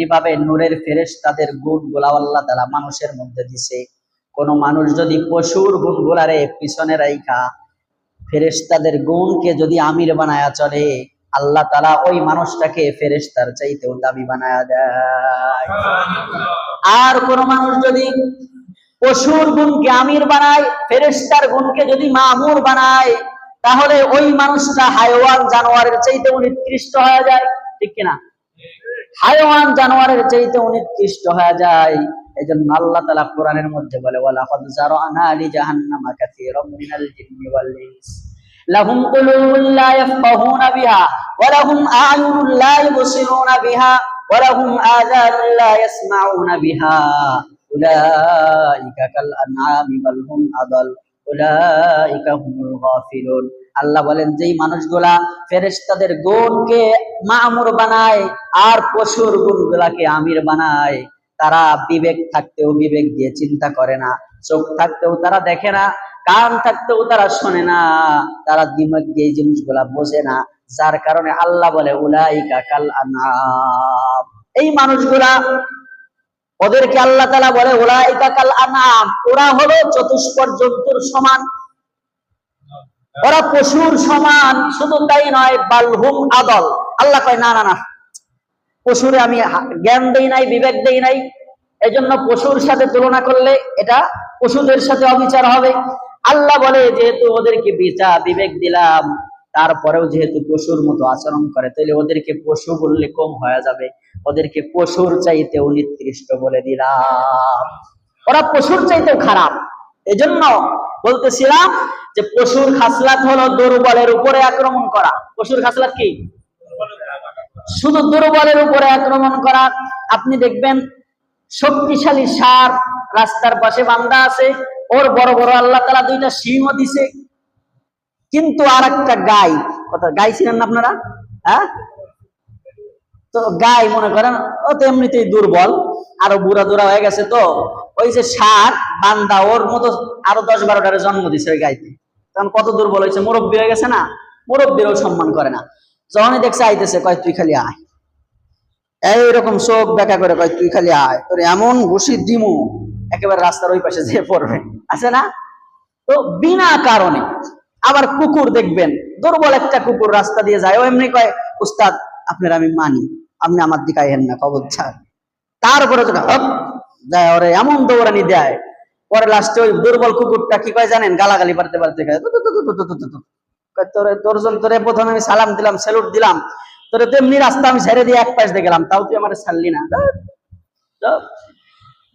তেমনি ভাবে নূরের ফেরেশ তাদের গুণগুলা আল্লাহ তালা মানুষের মধ্যে দিছে। কোন মানুষ যদি পশুর গুণ গুলারে পিছনে রাইখা, ফেরেশতাদের গুণকে যদি আমির বানায়া চলে, আল্লাহ তালা ওই মানুষটাকে ফেরেশতার চাইতেও দাবি বানায়া দেয়। আর কোন মানুষ যদি পশুর গুণকে আমির বানায়, ফেরেশতার গুণকে যদি মামুর বানায়, তাহলে ওই মানুষটা হাইওয়ান জানোয়ারের চাইতে নিকৃষ্ট হয়ে যায়। ঠিক কিনা? হাইওয়ান জানোয়ারের চাইতে নিকৃষ্ট হয়ে যায়। এই জন্য আল্লাহ তালা কোরআনের মধ্যে বলে, ওয়ালাকাদ জারানা লি জাহান্নামা কাসীরাম মিনাল জিন্নি ওয়াল ইনস। লাহুম কুলুবুন লা ইয়াফকাহুনা বিহা ওয়া লাহুম আ'য়ুনুন লা ইবসিরুনা বিহা ওয়া লাহুম আযানুন লা ইয়াসমাউনা বিহা। উলাইকা কাল আনআমি বাল হুম আদাল, উলাইকা হুমুল গাফিলুন। আল্লাহ বলেন, যেই মানুষগুলা ফেরেশতাদের গুণকে মামুর বানায় আর পশুর গুণগুলাকে আমির বানায়, তারা বিবেক থাকতেও বিবেক দিয়ে চিন্তা করে না, চোখ থাকতেও তারা দেখে না, কান থাকতেও তারা শোনে না, তারা দিমাগ দিয়ে এই জিনিসগুলা বোঝে না, যার কারণে আল্লাহ বলে, উলাইকা কাল আনাম। এই মানুষগুলা, ওদেরকে আল্লাহ তালা বলে, উলাইকা কাল আনাম, ওরা হলো চতুষ্পদ জন্তুর সমান। ওরা পশুর সমান, শুধু তাই নয়, বালহুম আদল। আল্লাহ কয়, না না না। পশুরে আমি জ্ঞান দেই নাই, বিবেক দেই নাই। এজন্য পশুর সাথে তুলনা করলে এটা পশুদের সাথে অবিচার হবে। আল্লাহ বলে, যেহেতু ওদেরকে বিচার বিবেক দিলাম, তারপরেও যেহেতু পশুর মতো আচরণ করে তাহলে ওদেরকে পশু বললে কম হয়ে যাবে। ওদেরকে পশুর চাইতেও নিকৃষ্ট বলে দিলাম। ওরা পশুর চাইতেও খারাপ। এজন্য বলতেছিলাম যে পশুর খাসলাত হলো দুর্বলের উপরে আক্রমণ করা। পশুর খাসলাত কি? শুধু দুর্বলের উপরে আক্রমণ করা। আপনি দেখবেন শক্তিশালী সার রাস্তার পাশে বান্ধা আছে, ওর বড় বড় আল্লাহ তালা দুইটা সিংহ দিছে। কিন্তু আর একটা গাই, কথা গাই ছিলেন না আপনারা? হ্যাঁ? তো গাই মনে করেন, ও তো এমনিতেই দুর্বল, আরও বুড়া দুরা হয়ে গেছে তো। ওই যে সার বান্দা ওর মতো আরও দশ বারোটারে জন্ম দিছে ওই গাইতে। তখন কত দুর্বল হয়েছে মুরব্বী হয়ে গেছে না, মুরব্বীরাও সম্মান করে না। যখনই দেখছে আইতেছে, কয়, তুই খালি আয়। এইরকম চোখ দেখা করে কয়, তুই খালি আয়। তোর এমন ঘুষি দিমু, একেবারে রাস্তার ওই পাশে যেয়ে পড়বে। আছে না? তো বিনা কারণে আবার কুকুর দেখবেন, দুর্বল একটা কুকুর রাস্তা দিয়ে যায়, ও এমনি কয়, উস্তাদ, আপনার আমি মানি, আপনি আমার দিকে আইহেন না খবর ছাড়। তারপরে হপ যায়, ওরে এমন দৌড়ানি দেয়। পরে লাস্টে ওই দুর্বল কুকুরটা কি কয় জানেন? গালাগালি পারতে পারতে তোরে, তোর জন্য তোরে প্রথমে আমি সালাম দিলাম স্যালুট দিলাম। তোরে তেমনি রাস্তা আমি ছেড়ে দিয়ে এক পাশ দিয়ে গেলাম, তাও তুই আমার ছাড়লি না।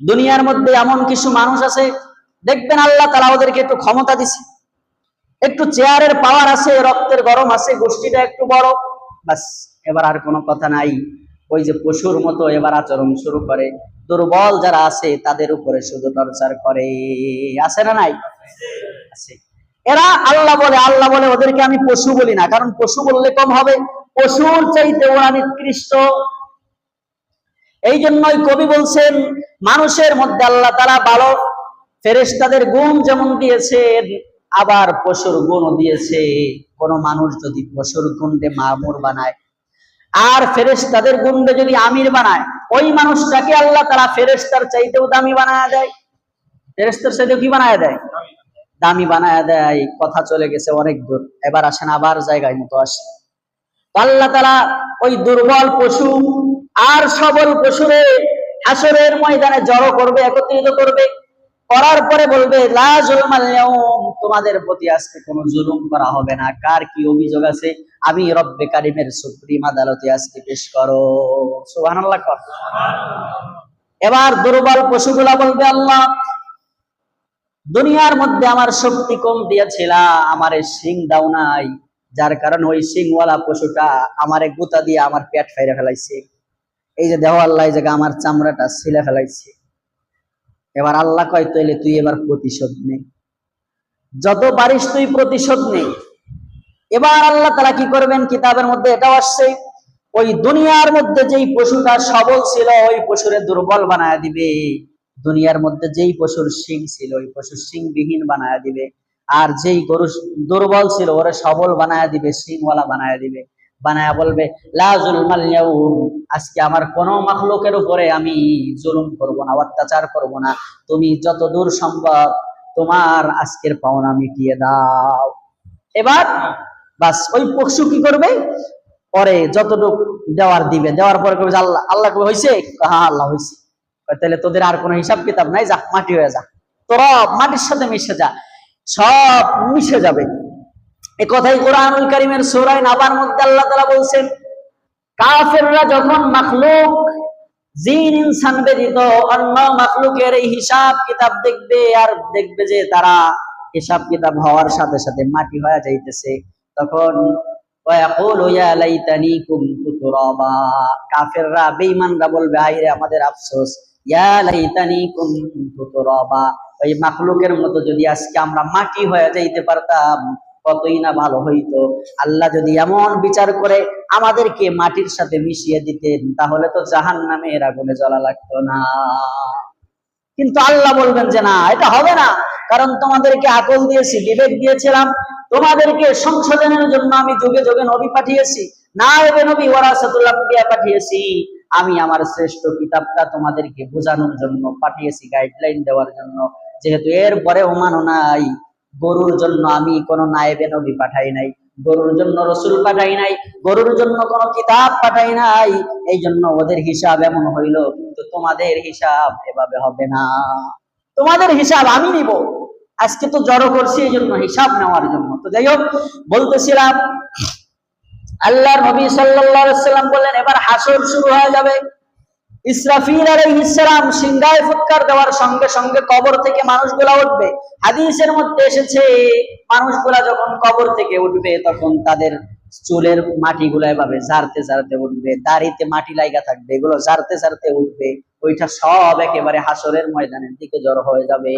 দুনিয়ার মধ্যে এমন কিছু মানুষ আছে, দেখবেন আল্লাহ তালা ওদেরকে একটু ক্ষমতা দিছে। একটু চেয়ারের পাওয়ার আছে, রক্তের গরম আছে, গোষ্ঠীটা একটু বড়, বাস, এবার আর কোনো কথা নাই। ওই যে পশুর মতো এবার আচরণ শুরু করে। দুর্বল যারা আছে, তাদের উপরে শুধু টর্চার করে। আছে না নাই? এরা আল্লাহ বলে আল্লাহ বলে, ওদেরকে আমি পশু বলি না, কারণ পশু বললে কম হবে। পশুর চাইতে ওরা নিকৃষ্ট। এই জন্যই কবি বলছেন, মানুষের মধ্যে আল্লাহ তারা ভালো ফেরেশতাদের গুণ যেমন দিয়েছেন, আবার পশুর গুণও দিয়েছে। কোন মানুষ যদি পশুর গুণে মামুর বানায় আর ফেরেশতাদের গুণে যদি আমির বানায়, ওই মানুষটাকে আল্লাহ তারা ফেরেশতার চাইতেও দামি বানায় দেয়। ফেরেশতার চাইতেও কি বানায় দেয়? দামি বানায় দেয়। কথা চলে গেছে অনেক দূর। এবার আসেন আবার জায়গায় মতো আসে। আল্লাহ তারা ওই দুর্বল পশু আর সবল পশুরে হাসরের ময়দানে জড়ো করবে, একত্রিত করবে। করার পরে বলবে তোমাদের প্রতি আজকে কোনো জুলুম করা হবে না। কার কি অভিযোগ আছে? আমি রব্বে কারিমের সুপ্রিম আদালতে আজকে পেশ করো। কর। এবার দুর্বল পশুগুলা বলবে, আল্লাহ, দুনিয়ার মধ্যে আমার শক্তি কম দিয়েছিলা, আমারে সিং দাও নাই। যার কারণে ওই সিংওয়ালা পশুটা আমারে গুতা দিয়ে আমার পেট ফাইরে ফেলাইছে। এই যে দেহ আল্লাহ, এই জায়গা আমার চামড়াটা ছিলে ফেলাইছে। এবার আল্লাহ কয় তৈলে তুই এবার প্রতিশোধ নে। যত পারিস তুই প্রতিশোধ নে। এবার আল্লাহ তারা কি করবেন? কিতাবের মধ্যে এটাও আসছে, ওই দুনিয়ার মধ্যে যেই পশুটা সবল ছিল, ওই পশুরে দুর্বল বানায় দিবে। দুনিয়ার মধ্যে যেই পশুর শিং ছিল, ওই পশুর শিং বিহীন বানায় দিবে। আর যেই গরু দুর্বল ছিল, ওরে সবল বানায় দিবে, শিংওয়ালা বানায় দিবে। বানায়া বলবে আজকে আমার কোন মাখলুকের উপরে আমি জুলুম করব না, অত্যাচার করব না। তুমি যত দূর সম্ভব তোমার আজকের পাওনা মিটিয়ে দাও। এবার বাস, ওই পশু কি করবে? পরে যতটুকু দেওয়ার দিবে, দেওয়ার পরে করবে আল্লাহ আল্লাহ কবে হয়েছে হ্যাঁ আল্লাহ হয়েছে তাহলে তোদের আর কোনো হিসাব কিতাব নাই, যা, মাটি হয়ে যা। তোরা মাটির সাথে মিশে যা, সব মিশে যাবে। এ কথাই কোরআনুল কারিমের সূরায়ে নাবার মধ্যে আল্লাহ তাআলা বলছেন, কাফেররা যখন মাখলুক, জিন ইনসান ব্যতীত অন্য মাখলুকের এই হিসাব কিতাব দেখবে আর দেখবে যে তারা হিসাব কিতাব হওয়ার সাথে সাথে মাটি হয়ে যাইতেছে। তখন কাফেররা বলবে হায় রে আমাদের আফসোস, ইয়া লাইতানি কুনতু ওই মাখলুকের মতো যদি আজকে আমরা মাটি হয়ে যাইতে পারতাম কতই না ভালো হইতো। আল্লাহ যদি এমন বিচার করে আমাদেরকে মাটির সাথে মিশিয়ে দিতেন, তাহলে তো জাহান নামের আগুনে জ্বলা লাগতো না। কিন্তু আল্লাহ বলবেন যে, না, এটা হবে না। কারণ তোমাদেরকে আকল দিয়েছি, বিবেক দিয়েছিলাম। তোমাদেরকে সংশোধনের জন্য আমি যুগে যুগে নবী পাঠিয়েছি। না এবে নবী ওয়ারাসাতুল্লাহ পাঠিয়েছি? আমি আমার শ্রেষ্ঠ কিতাবটা তোমাদেরকে বোঝানোর জন্য, পাঠিয়েছি গাইডলাইন দেওয়ার জন্য। যেহেতু এর পরে মানো নাই গরুর জন্য আমি কোন নায়েবে নবী পাঠাই নাই, গরুর জন্য রসুল পাঠাই নাই, গরুর জন্য কোন কিতাব পাঠাই নাই, এই জন্য ওদের হিসাব এমন হইল, কিন্তু তোমাদের হিসাব এভাবে হবে না। তোমাদের হিসাব আমি নিব। আজকে তো জড়ো করছি এই জন্য হিসাব নেওয়ার জন্য। তো যাই হোক, বলতেছিলাম, আল্লাহর নবী সাল্লাম বললেন, এবার হাসর শুরু হয়ে যাবে। ইসরাফিল আর ইসলাম সিংহায় ফুৎকার দেওয়ার সঙ্গে সঙ্গে কবর থেকে মানুষগুলা উঠবে। হাদিসের মধ্যে এসেছে, মানুষগুলা যখন কবর থেকে উঠবে, তখন তাদের চুলের মাটি গুলা এভাবে জারতে জারতে উঠবে, দাড়িতে মাটি লাইগা থাকবে, এগুলো জারতে জারতে উঠবে। ওইটা সব একেবারে হাসরের ময়দানের দিকে জড়ো হয়ে যাবে।